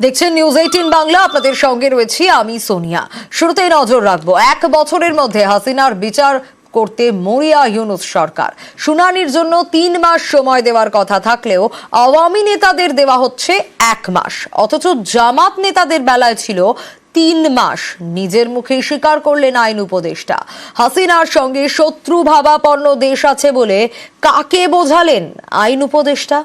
দেখছেন news eighteen Bangla, আপনাদের সঙ্গে রয়েছি আমি সোনিয়া। শুরুতেই নজর রাখব, এক বছরের মধ্যে হাসিনার বিচার করতে মরিয়া ইউনুস সরকার। শুনানির জন্য তিন মাস সময় দেওয়ার কথা থাকলেও আওয়ামী নেতাদের দেওয়া হচ্ছে এক মাস। অথচ জামাত নেতাদের বেলায় ছিল তিন মাস। নিজের মুখেই স্বীকার করলেন আইন উপদেষ্টা। হাসিনার সঙ্গে শত্রু ভাবাপন্ন দেশ আছে বলে কাকে বোঝালেন আইন উপদেষ্টা?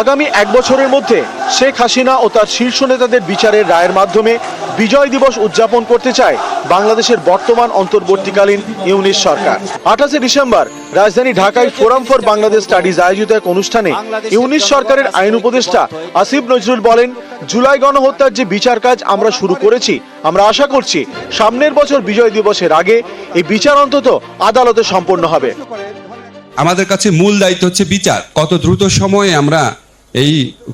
আগামী এক বছরের মধ্যে শেখ হাসিনা ও তার শীর্ষ নেতাদের বিচারের রায়ের মাধ্যমে বিজয় দিবস উদযাপন করতে চায় বাংলাদেশের বর্তমান অন্তর্বর্তীকালীন ইউনিশ সরকার। আঠাশে ডিসেম্বর রাজধানী ঢাকায় ফোরাম ফর বাংলাদেশ স্টাডিজ আয়োজিত এক অনুষ্ঠানে ইউনিশ সরকারের আইন উপদেষ্টা আসিফ নজরুল বলেন জুলাই গণহত্যার যে বিচার কাজ আমরা শুরু করেছি আমরা আশা করছি সামনের বছর বিজয় দিবসের আগে এই বিচার অন্তত আদালতে সম্পন্ন হবে। আমাদের কাছে মূল দায়িত্ব হচ্ছে বিচার। কত দ্রুত সময়ে আমরা এই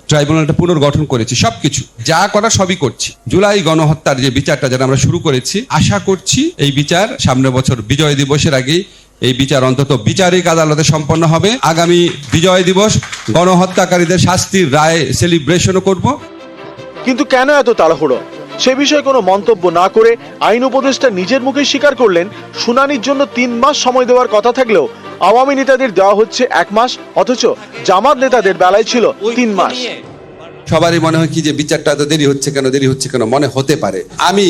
ট্রাইব্যুনালটা পুনর্গঠন করেছি, সবকিছু। যা করা সবই করছি। জুলাই গণহত্যার যে বিচারটা যেটা আমরা শুরু করেছি, আশা করছি এই বিচার সামনের বছর বিজয় দিবসের আগেই এই বিচার অন্তত বিচারিক আদালতে সম্পন্ন হবে। আগামী বিজয় দিবস গণহত্যাকারীদের শাস্তির রায় সেলিব্রেশনও করব। কিন্তু কেন এত তাড়াহুড়ো? সে বিষয়ে কোনো মন্তব্য না করে আইন উপদেষ্টা নিজের মুখে স্বীকার করলেন শুনানির জন্য তিন মাস সময় দেওয়ার কথা থাকলেও আওয়ামী নেতাদের দেওয়া হচ্ছে এক মাস অথচ জামাত নেতাদের বেলায় ছিল তিন মাস। সবারই মনে হয় কি যে বিচারটা এত দেরি হচ্ছে কেন দেরি হচ্ছে কেন? মনে হতে পারে। আমি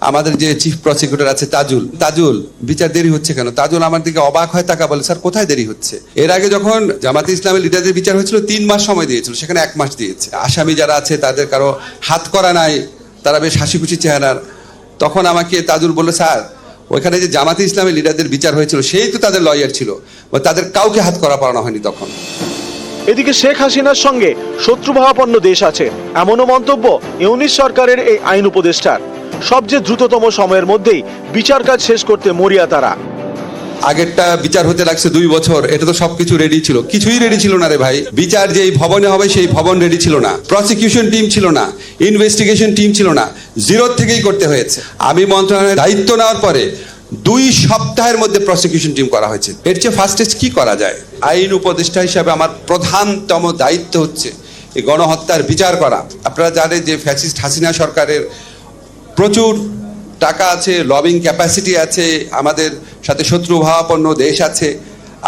আমাদের যে চিফ প্রসিকিউটর আছে তাজুল তাজুল বিচার দেরি হচ্ছে কেন? তাজুল আমার দিকে অবাক হয় তাকা বলে স্যার কোথায় দেরি হচ্ছে? এর আগে যখন জামাতে ইসলামের লিডারদের বিচার হয়েছিল তিন মাস সময় দিয়েছিল সেখানে এক মাস দিয়েছে। আসামি যারা আছে তাদের কারও হাত করা নাই। তারা বেশ হাসিখুশি চেহারার। তখন আমাকে তাজুল বলল, স্যার, ওইখানে যে জামাতে ইসলামের লিডারদের বিচার হয়েছিল, সেই তো তাদের লয়ার ছিল। তাদের কাউকে হাত করা পড়ানো হয়নি তখন। এদিকে শেখ হাসিনার সঙ্গে শত্রুভাবাপন্ন দেশ আছে। এমনও মন্তব্য ইউনিশ সরকারের এই আইন উপদেষ্টার। সবচেয়ে দ্রুততম সময়ের মধ্যেই বিচার কাজ শেষ করতে মরিয়া তারা। আগেরটা বিচার হতে লাগছে দুই বছর, এটা তো সবকিছু রেডি ছিল। কিছুই রেডি ছিল না রে ভাই। বিচার যে এই ভবনে হবে, সেই ভবন রেডি ছিল না। প্রসিকিউশন টিম ছিল না। ইনভেস্টিগেশন টিম ছিল না। জিরো থেকেই করতে হয়েছে। আমি মন্ত্রণালয়ের দায়িত্ব নেওয়ার পরে দুই সপ্তাহের মধ্যে প্রসিকিউশন টিম করা হয়েছে। এর চেয়ে ফার্স্টেজ কি করা যায়? আইন উপদেষ্টা হিসাবে আমার প্রধানতম দায়িত্ব হচ্ছে এই গণহত্যার বিচার করা। আপনারা জানেন যে ফ্যাসিস্ট হাসিনা সরকারের প্রচুর টাকা আছে লবিং ক্যাপাসিটি আছে, আমাদের সাথে শত্রুভাবাপন্ন দেশ আছে।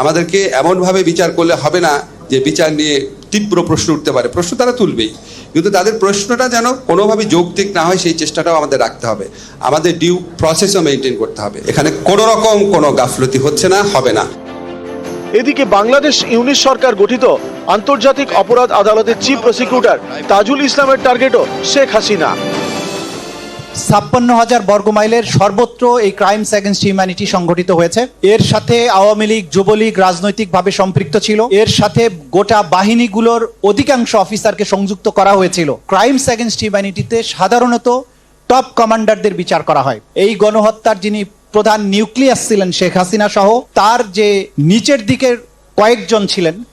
আমাদেরকে এমনভাবে বিচার করলে হবে না যে বিচার নিয়ে তীব্র প্রশ্ন উঠতে পারে। প্রশ্ন তারা তুলবেই। কিন্তু তাদের প্রশ্নটা যেন কোনোভাবে যৌক্তিক না হয়, সেই চেষ্টাটাও আমাদের রাখতে হবে। আমাদের ডিউ প্রসেসও মেনটেন করতে হবে। এখানে কোনো রকম কোনো গাফলতি হচ্ছে না, হবে না। এদিকে বাংলাদেশ ইউনিশ সরকার গঠিত আন্তর্জাতিক অপরাধ আদালতের চিফ প্রসিকিউটর তাজুল ইসলামের টার্গেটও শেখ হাসিনা। ছাপ্পান্ন হাজার বর্গমাইলের সর্বত্র এই ক্রাইমস অ্যাগেনস্ট হিউম্যানিটি সংঘটিত হয়েছে। এর সাথে আওয়ামী লীগ, যুবলীগ রাজনৈতিকভাবে সম্পৃক্ত ছিল। এর সাথে গোটা বাহিনীগুলোর অধিকাংশ অফিসারকে সংযুক্ত করা হয়েছিল। ক্রাইমস অ্যাগেনস্ট হিউম্যানিটিতে সাধারণত টপ কমান্ডারদের বিচার করা হয়। এই গণহত্যার যিনি প্রধান নিউক্লিয়াস ছিলেন শেখ হাসিনা সহ, তার যে নিচের দিকের কয়েকজন ছিলেন,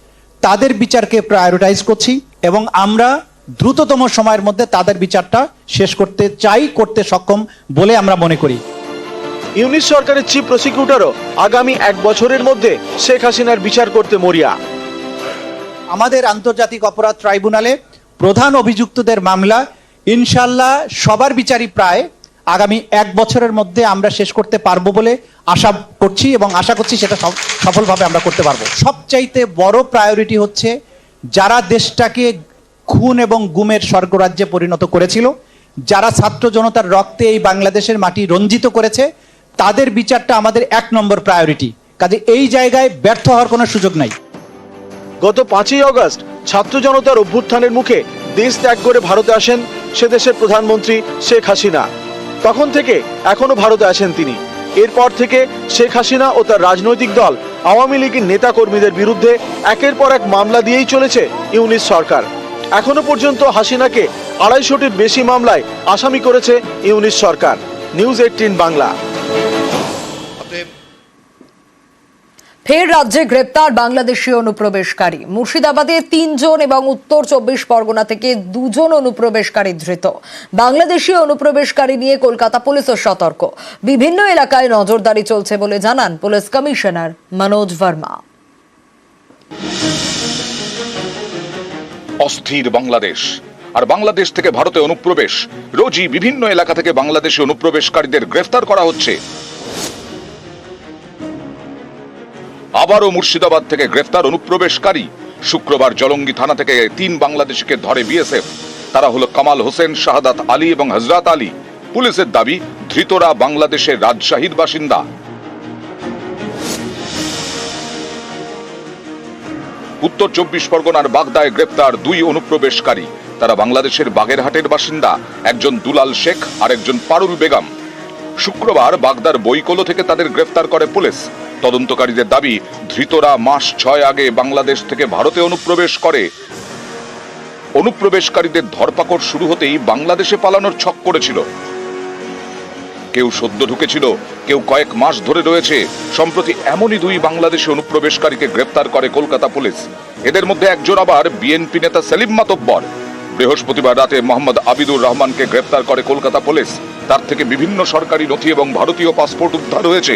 তাদের বিচারকে প্রায়োরিটাইজ করছি এবং আমরা দ্রুততম সময়ের মধ্যে তাদের বিচারটা শেষ করতে চাই করতে সক্ষম বলে আমরা মনে করি। ইউনিশ সরকারের চিফ প্রসিকিউটরও আগামী এক বছরের মধ্যে শেখ হাসিনার বিচার করতে মরিয়া। আমাদের আন্তর্জাতিক অপরাধ ট্রাইব্যুনালে প্রধান অভিযুক্তদের মামলা ইনশাল্লাহ সবার বিচারই প্রায় আগামী এক বছরের মধ্যে আমরা শেষ করতে পারব বলে আশা করছি এবং আশা করছি সেটা সফ- সফলভাবে আমরা করতে পারব। সবচাইতে বড় প্রায়োরিটি হচ্ছে যারা দেশটাকে খুন এবং গুমের স্বর্গরাজ্যে পরিণত করেছিল। যারা ছাত্র জনতার রক্তে এই বাংলাদেশের মাটি রঞ্জিত করেছে, তাদের বিচারটা আমাদের এক নম্বর প্রায়োরিটি কাজে এই জায়গায় ব্যর্থ হওয়ার কোনো সুযোগ নাই। গত পাঁচই অগস্ট ছাত্র জনতার অভ্যুত্থানের মুখে দেশ ত্যাগ করে ভারতে আসেন সে দেশের প্রধানমন্ত্রী শেখ হাসিনা। তখন থেকে এখনও ভারতে আসেন তিনি। এরপর থেকে শেখ হাসিনা ও তার রাজনৈতিক দল আওয়ামী লীগের নেতা কর্মীদের বিরুদ্ধে একের পর এক মামলা দিয়েই চলেছে ইউনিস সরকার। এখনও পর্যন্ত হাসিনাকে আড়াইশোটির বেশি মামলায় আসামি করেছে ইউনিশ সরকার। News eighteen Bangla. ফের রাজ্যে গ্রেপ্তার বাংলাদেশি অনুপ্রবেশকারী। মুর্শিদাবাদে তিনজন এবং উত্তর চব্বিশ পরগনা থেকে দুজন অনুপ্রবেশকারী ধৃত। বাংলাদেশি অনুপ্রবেশকারী নিয়ে কলকাতা পুলিশও সতর্ক। বিভিন্ন এলাকায় নজরদারি চলছে বলে জানান পুলিশ কমিশনার মনোজ ভার্মা। অস্থির বাংলাদেশ। আর বাংলাদেশ থেকে ভারতে অনুপ্রবেশ। রোজই বিভিন্ন এলাকা থেকে বাংলাদেশে অনুপ্রবেশকারীদের গ্রেফতার করা হচ্ছে। আবারও মুর্শিদাবাদ থেকে গ্রেফতার অনুপ্রবেশকারী। শুক্রবার জলঙ্গি থানা থেকে তিন বাংলাদেশিকে ধরে বিএসএফ। তারা হলো কামাল হোসেন, শাহাদাত আলী এবং হজরত আলী। পুলিশের দাবি, ধৃতরা বাংলাদেশের রাজশাহীর বাসিন্দা। উত্তর চব্বিশ পরগনার বাগদায় গ্রেপ্তার দুই অনুপ্রবেশকারী। তারা বাংলাদেশের বাগেরহাটের বাসিন্দা, একজন দুলাল শেখ আর একজন পারুল বেগম। শুক্রবার বাগদার বইকোলো থেকে তাদের গ্রেফতার করে পুলিশ। তদন্তকারীদের দাবি, ধৃতরা মাস ছয় আগে বাংলাদেশ থেকে ভারতে অনুপ্রবেশ করে। অনুপ্রবেশকারীদের ধরপাকড় শুরু হতেই বাংলাদেশে পালানোর ছক করেছিল। কেউ সদ্য ঢুকেছিল, কেউ কয়েক মাস ধরে রয়েছে। সম্প্রতি এমনই দুই বাংলাদেশি অনুপ্রবেশকারীকে গ্রেপ্তার করে কলকাতা পুলিশ। এদের মধ্যে একজন আবার বিএনপি নেতা সেলিম মাতব্বর। বৃহস্পতিবার রাতে মোহাম্মদ আবিদুর রহমানকে গ্রেপ্তার করে কলকাতা পুলিশ। তার থেকে বিভিন্ন সরকারি নথি এবং ভারতীয় পাসপোর্ট উদ্ধার হয়েছে।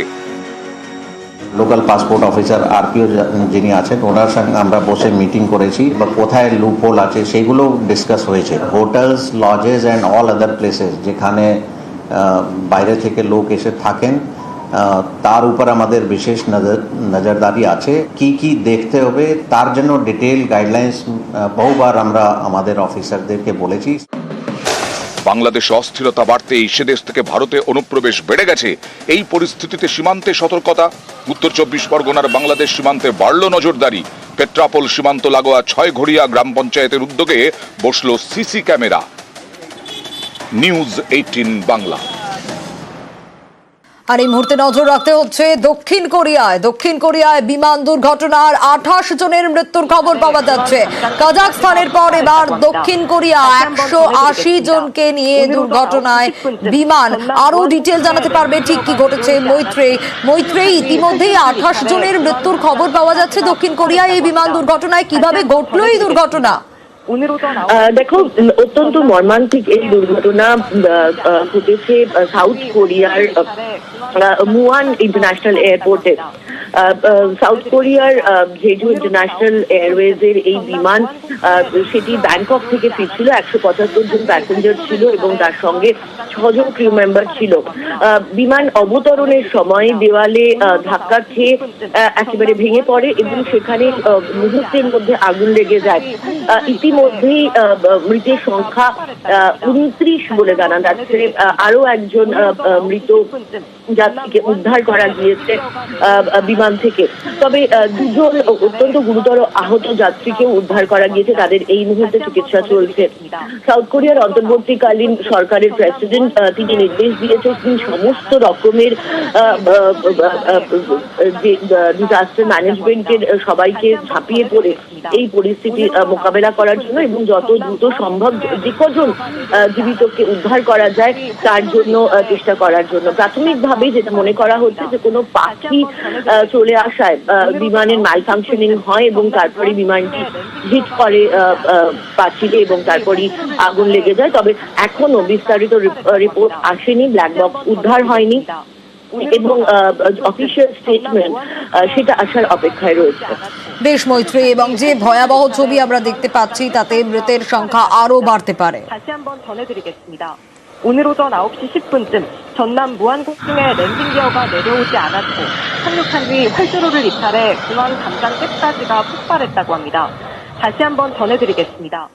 লোকাল পাসপোর্ট অফিসার আরপিও যিনি আছেন, ওনার সঙ্গে আমরা বসে মিটিং করেছি বা কোথায় লুপ হোল আছে, সেগুলো ডিসকাস হয়েছে। Hotels lodges and all other places যেখানে বাইরে থেকে লোক এসে থাকেন। তার উপর আমাদের বিশেষ নজর, নজরদারি আছে। কি কি দেখতে হবে, তার জন্য ডিটেল গাইডলাইন্স বহুবার আমরা আমাদের অফিসারদেরকে বলেছি। বাংলাদেশে অস্থিরতা বাড়তেই সে দেশ থেকে ভারতে অনুপ্রবেশ বেড়ে গেছে। এই পরিস্থিতিতে সীমান্তে সতর্কতা। উত্তর চব্বিশ পরগনার বাংলাদেশ সীমান্তে বাড়ল নজরদারি। পেট্রাপোল সীমান্ত লাগোয়া ছয় ঘড়িয়া গ্রাম পঞ্চায়েতের উদ্যোগে বসল CC camera. News eighteen Bangla আর এই মুহূর্তে নজর রাখতে হচ্ছে দক্ষিণ কোরিয়ায়। দক্ষিণ কোরিয়ায় বিমান দুর্ঘটনার আঠাশ জনের মৃত্যুর খবর পাওয়া যাচ্ছে। কাজাকস্তানের পর এবার দক্ষিণ কোরিয়া একশো আশি জনকে নিয়ে দুর্ঘটনায় বিমান। আরও ডিটেল জানাতে পারবে ঠিক কি ঘটেছে মৈত্রে। মৈত্রে ইতিমধ্যেই আঠাশ জনের মৃত্যুর খবর পাওয়া যাচ্ছে দক্ষিণ কোরিয়ায়। এই বিমান দুর্ঘটনায় কীভাবে ঘটলো এই দুর্ঘটনা? দেখো অত্যন্ত মর্মান্তিক এই দুর্ঘটনা ঘটেছে সাউথ কোরিয়ার মুয়ান ইন্টারন্যাশনাল এয়ারপোর্টে সাউথ কোরিয়ার জেজু ইন্টারন্যাশনাল এয়ারওয়েজের এই বিমান সেটি ব্যাংকক থেকে ফিরছিল। একশো পঁচাত্তর জন প্যাসেঞ্জার ছিল এবং তার সঙ্গে ছজন ক্রিউ মেম্বার ছিল। বিমান অবতরণের সময় দেওয়ালে ধাক্কা খেয়ে একেবারে ভেঙে পড়ে এবং সেখানে মুহূর্তের মধ্যে আগুন লেগে যায়। ইতিমধ্যেই মৃতের সংখ্যা উনত্রিশ বলে জানা যাচ্ছে। আরও একজন মৃত যাত্রীকে উদ্ধার করা গিয়েছে বিমান থেকে। তবে দুজন অত্যন্ত গুরুতর আহত যাত্রীকেও উদ্ধার করা গিয়েছে। তাদের এই মুহূর্তে চিকিৎসা চলছে। সাউথ কোরিয়ার অন্তর্বর্তীকালীন সরকারের প্রেসিডেন্ট তিনি নির্দেশ দিয়েছেন সমস্ত রকমের ডিজাস্টার ম্যানেজমেন্টের সবাইকে ঝাঁপিয়ে পড়ে এই পরিস্থিতি মোকাবেলা করার জন্য এবং যত দ্রুত সম্ভব যে কজন জীবিতকে উদ্ধার করা যায়, তার জন্য চেষ্টা করার জন্য। প্রাথমিকভাবে যেটা মনে করা হচ্ছে যে কোনো পাখি চলে আসায় বিমানের মালফাংশনিং হয় এবং তারপরে বিমানটি হিট করে আহ, আহ, এবং তারপরই আগুন লেগে যায়। তবে এখনও বিস্তারিত রিপোর্ট আসেনি ব্ল্যাক বক্স উদ্ধার হয়নি এবং অফিসিয়াল স্টেটমেন্ট সেটা আসার অপেক্ষায় রয়েছে। বেশ মৈত্রী এবং যে ভয়াবহ ছবি আমরা দেখতে পাচ্ছি তাতে মৃতের সংখ্যা আরও বাড়তে পারে। 오늘 오전 9시 10분쯤 전남 무안국중에 랜딩 기어가 내려오지 않았고 착륙한 뒤 활주로를 이탈해 공항 담장 끝까지가 폭발했다고 합니다. 다시 한번 전해드리겠습니다.